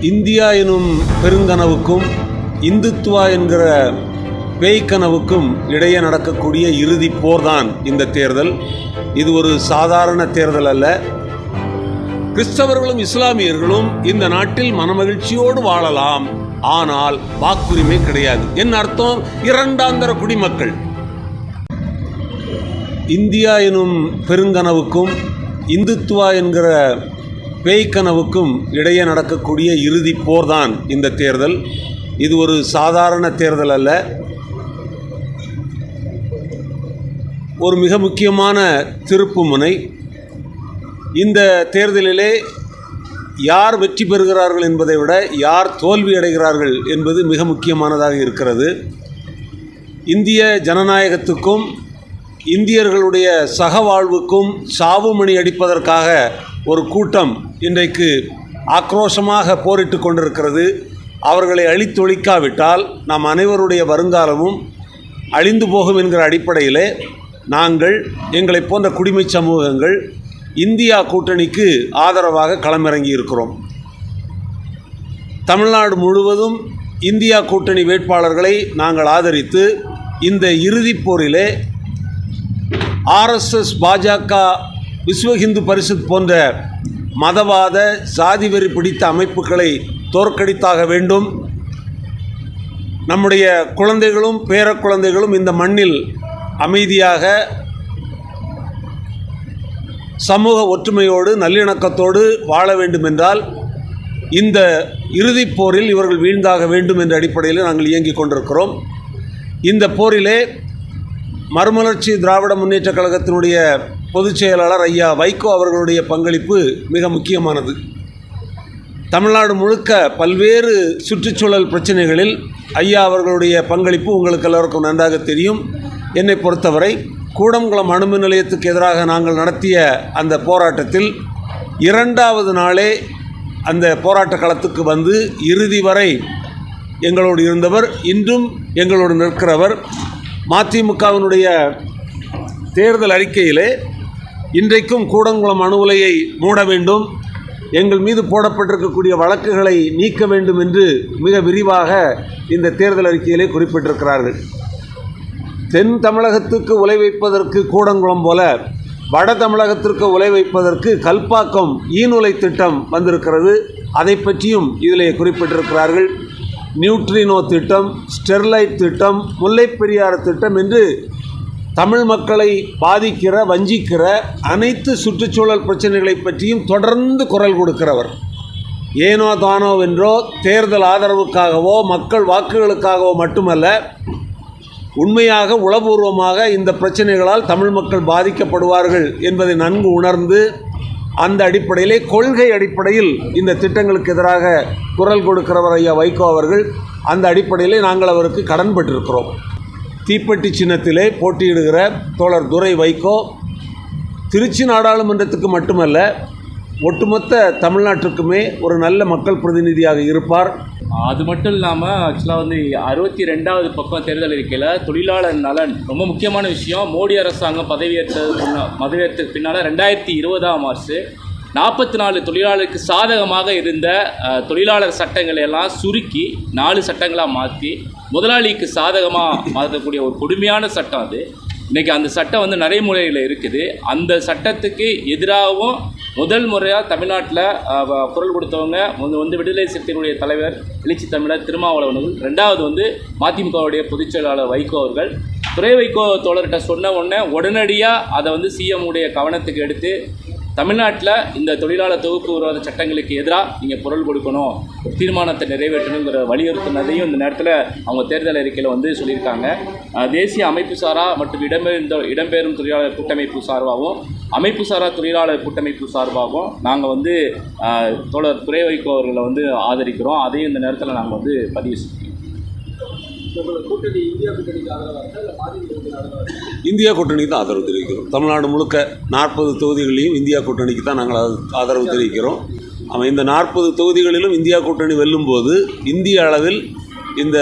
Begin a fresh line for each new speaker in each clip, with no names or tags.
India எனும் பெருங்கனவுக்கும் இந்துத்துவா என்கிற பேய்க்கனவுக்கும் இடையே நடக்கக்கூடிய இறுதி போர்தான் இந்த தேர்தல். இது ஒரு சாதாரண தேர்தல் அல்ல. கிறிஸ்தவர்களும் இஸ்லாமியர்களும் இந்த நாட்டில் மனமகிழ்ச்சியோடு வாழலாம். ஆனால் வாக்குரிமை கிடையாது. என் அர்த்தம்? இரண்டாந்தர குடிமக்கள். இந்தியா எனும் பெருங்கனவுக்கும் இந்துத்துவா என்கிற பேய்க்கனவுக்கும் இடையே நடக்கக்கூடிய இறுதி போர்தான் இந்த தேர்தல். இது ஒரு சாதாரண தேர்தல் அல்ல. ஒரு மிக முக்கியமான திருப்புமுனை இந்த தேர்தலிலே யார் வெற்றி பெறுகிறார்கள் என்பதை விட யார் தோல்வி அடைகிறார்கள் என்பது மிக முக்கியமானதாக இருக்கிறது. இந்திய ஜனநாயகத்துக்கும் இந்தியர்களுடைய சகவாழ்வுக்கும் சாவுமணி அடிப்பதற்காக ஒரு கூட்டம் இன்றைக்கு ஆக்ரோஷமாக போரிட்டு கொண்டிருக்கிறது. அவர்களை அழித்தொழிக்காவிட்டால் நாம் அனைவருடைய வருங்காலமும் அழிந்து போகும் என்கிற அடிப்படையிலே நாங்கள் எங்களைப் போன்ற குடிமை சமூகங்கள் இந்தியா கூட்டணிக்கு ஆதரவாக களமிறங்கி இருக்கிறோம். தமிழ்நாடு முழுவதும் இந்தியா கூட்டணி வேட்பாளர்களை நாங்கள் ஆதரித்து இந்த இறுதிப் போரிலே ஆர்எஸ்எஸ் பாஜக விஸ்வ ஹிந்து பரிஷத் போன்ற மதவாத சாதி வெறி பிடித்த அமைப்புகளை தோற்கடித்தாக வேண்டும். நம்முடைய குழந்தைகளும் பேரக்குழந்தைகளும் இந்த மண்ணில் அமைதியாக சமூக ஒற்றுமையோடு நல்லிணக்கத்தோடு வாழ வேண்டுமென்றால் இந்த இறுதிப் போரில் இவர்கள் வீழ்ந்தாக வேண்டும் என்ற அடிப்படையில் நாங்கள் இயங்கிக் கொண்டிருக்கிறோம். இந்த போரிலே மறுமலர்ச்சி திராவிட முன்னேற்றக் கழகத்தினுடைய பொதுச் செயலாளர் ஐயா வைகோ அவர்களுடைய பங்களிப்பு மிக முக்கியமானது. தமிழ்நாடு முழுக்க பல்வேறு சுற்றுச்சூழல் பிரச்சனைகளில் ஐயா அவர்களுடைய பங்களிப்பு உங்களுக்கு எல்லோருக்கும் நன்றாக தெரியும். என்னை பொறுத்தவரை கூடங்குளம் அணுமின் நிலையத்துக்கு எதிராக நாங்கள் நடத்திய அந்த போராட்டத்தில் இரண்டாவது நாளே அந்த போராட்ட களத்துக்கு வந்து இறுதி வரை எங்களோடு இருந்தவர் இன்றும் எங்களோடு நிற்கிறவர். மதிமுகவினுடைய தேர்தல் அறிக்கையிலே இன்றைக்கும் கூடங்குளம் அணு உலையை மூட வேண்டும். எங்கள் மீது போடப்பட்டிருக்கக்கூடிய வழக்குகளை நீக்க வேண்டும் என்று மிக விரிவாக இந்த தேர்தல் அறிக்கையிலே குறிப்பிட்டிருக்கிறார்கள். தென் தமிழகத்துக்கு உலை வைப்பதற்கு கூடங்குளம் போல வட தமிழகத்திற்கு உலை வைப்பதற்கு கல்பாக்கம் ஈனுலை திட்டம் வந்திருக்கிறது. அதை பற்றியும் இதிலே குறிப்பிட்டிருக்கிறார்கள். நியூட்ரினோ திட்டம் ஸ்டெர்லைட் திட்டம் முல்லைப்பெரியாறு திட்டம் என்று தமிழ் மக்களை பாதிக்கிற வஞ்சிக்கிற அனைத்து சுற்றுச்சூழல் பிரச்சனைகளை பற்றியும் தொடர்ந்து குரல் கொடுக்கிறவர். ஏனோ தானோ என்றோ தேர்தல் ஆதரவுக்காகவோ மக்கள் வாக்குகளுக்காகவோ மட்டுமல்ல உண்மையாக உளபூர்வமாக இந்த பிரச்சனைகளால் தமிழ் மக்கள் பாதிக்கப்படுவார்கள் என்பதை நன்கு உணர்ந்து அந்த அடிப்படையிலே கொள்கை அடிப்படையில் இந்த திட்டங்களுக்கு எதிராக குரல் கொடுக்கிறவர் ஐயா வைகோ அவர்கள். அந்த அடிப்படையிலே நாங்கள் அவருக்கு கடன்பட்டிருக்கிறோம் தீப்பெட்டி சின்னத்திலே போட்டியிடுகிற தோழர் துரை வைகோ திருச்சி நாடாளுமன்றத்துக்கு மட்டுமல்ல ஒட்டுமொத்த தமிழ்நாட்டுக்குமே ஒரு நல்ல மக்கள் பிரதிநிதியாக இருப்பார்.
அது மட்டும் இல்லாமல் ஆக்சுவலாக வந்து அறுபத்தி ரெண்டாவது பக்கம் தேர்தல் இருக்கையில் தொழிலாளர் நலன் ரொம்ப முக்கியமான விஷயம். மோடி அரசாங்கம் பதவியேற்றது முன்னா பதவியேற்றதுக்கு பின்னால் ரெண்டாயிரத்தி இருபதாம் ஆர்ஸு நாற்பத்தி நாலு தொழிலாளருக்கு சாதகமாக இருந்த தொழிலாளர் சட்டங்களை எல்லாம் சுருக்கி நாலு சட்டங்களாக மாற்றி முதலாளிக்கு சாதகமாக மாற்றக்கூடிய ஒரு கொடுமையான சட்டம் அது. இன்றைக்கி அந்த சட்டம் வந்து நடைமுறையில் இருக்குது. அந்த சட்டத்துக்கு எதிராகவும் முதல் முறையாக தமிழ்நாட்டில் குரல் கொடுத்தவங்க ஒன்று வந்து விடுதலை சிறுத்தைகளுடைய தலைவர் எழுச்சி தமிழர் திருமாவளவன் ரெண்டாவது வந்து மதிமுகவுடைய பொதுச் செயலாளர் வைகோ அவர்கள். துறை வைகோ தோழர்கிட்ட சொன்ன உடனே உடனடியாக அதை வந்து சிஎம் உடைய கவனத்துக்கு எடுத்து தமிழ்நாட்டில் இந்த தொழிலாளர் தொகுப்பு உருவாத சட்டங்களுக்கு எதிராக நீங்கள் குரல் கொடுக்கணும் தீர்மானத்தை நிறைவேற்றணுங்கிற வலியுறுத்தினதையும் இந்த நேரத்தில் அவங்க தேர்தல் அறிக்கையில் வந்து சொல்லியிருக்காங்க. தேசிய அமைப்பு சாரா மற்றும் இடம்பெயர்ந்த இடம்பெயரும் தொழிலாளர் கூட்டமைப்பு சார்பாகவும் அமைப்பு சாரா தொழிலாளர் கூட்டமைப்பு சார்பாகவும் நாங்கள் வந்து தோழர் துறை வைகோ அவர்களை வந்து ஆதரிக்கிறோம். அதையும் இந்த நேரத்தில் நாங்கள் வந்து பதிவு செய்கிறோம்.
இந்தியா கூட்டணிக்கு இந்தியா கூட்டணிக்கு தான் ஆதரவு தெரிவிக்கிறோம். தமிழ்நாடு முழுக்க நாற்பது தொகுதிகளையும் இந்தியா கூட்டணிக்கு தான் நாங்கள் ஆதரவு தெரிவிக்கிறோம். அவன் இந்த நாற்பது தொகுதிகளிலும் இந்தியா கூட்டணி வெல்லும்போது இந்திய அளவில் இந்த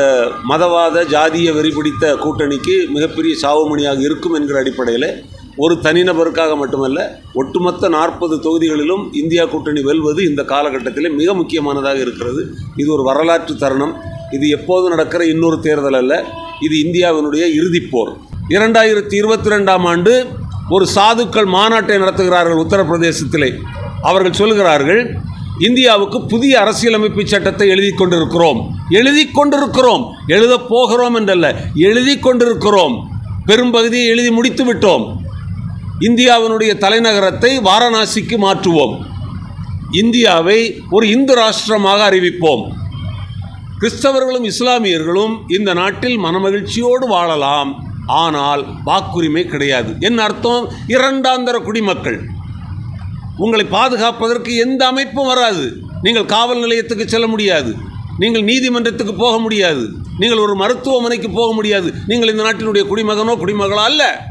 மதவாத ஜாதிய வெறி பிடித்த கூட்டணிக்கு மிகப்பெரிய சாவுமணியாக இருக்கும் என்கிற அடிப்படையில் ஒரு தனிநபருக்காக மட்டுமல்ல ஒட்டுமொத்த நாற்பது தொகுதிகளிலும் இந்தியா கூட்டணி வெல்வது இந்த காலகட்டத்தில் மிக முக்கியமானதாக இருக்கிறது. இது ஒரு வரலாற்று தருணம். இது எப்போது நடக்கிற இன்னொரு தேர்தல் அல்ல. இது இந்தியாவினுடைய இறுதிப் போர். இரண்டாயிரத்தி இருபத்தி ரெண்டாம் ஆண்டு ஒரு சாதுக்கள் மாநாட்டை நடத்துகிறார்கள் உத்தரப்பிரதேசத்திலே. அவர்கள் சொல்கிறார்கள் இந்தியாவுக்கு புதிய அரசியலமைப்பு சட்டத்தை எழுதி கொண்டிருக்கிறோம். எழுதி கொண்டிருக்கிறோம். எழுதப் போகிறோம் என்றல்ல. எழுதி கொண்டிருக்கிறோம். பெரும்பகுதியை எழுதி முடித்து விட்டோம். இந்தியாவினுடைய தலைநகரத்தை வாரணாசிக்கு மாற்றுவோம். இந்தியாவை ஒரு இந்து ராஷ்டிரமாக அறிவிப்போம். கிறிஸ்தவர்களும் இஸ்லாமியர்களும் இந்த நாட்டில் மனமகிழ்ச்சியோடு வாழலாம். ஆனால் வாக்குரிமை கிடையாது. என்ன அர்த்தம்? இரண்டாந்தர குடிமக்கள். உங்களை பாதுகாப்பதற்கு எந்த அமைப்பும் வராது. நீங்கள் காவல் நிலையத்துக்கு செல்ல முடியாது. நீங்கள் நீதிமன்றத்துக்கு போக முடியாது. நீங்கள் ஒரு மருத்துவமனைக்கு போக முடியாது. நீங்கள் இந்த நாட்டினுடைய குடிமகனோ குடிமகளோ அல்ல.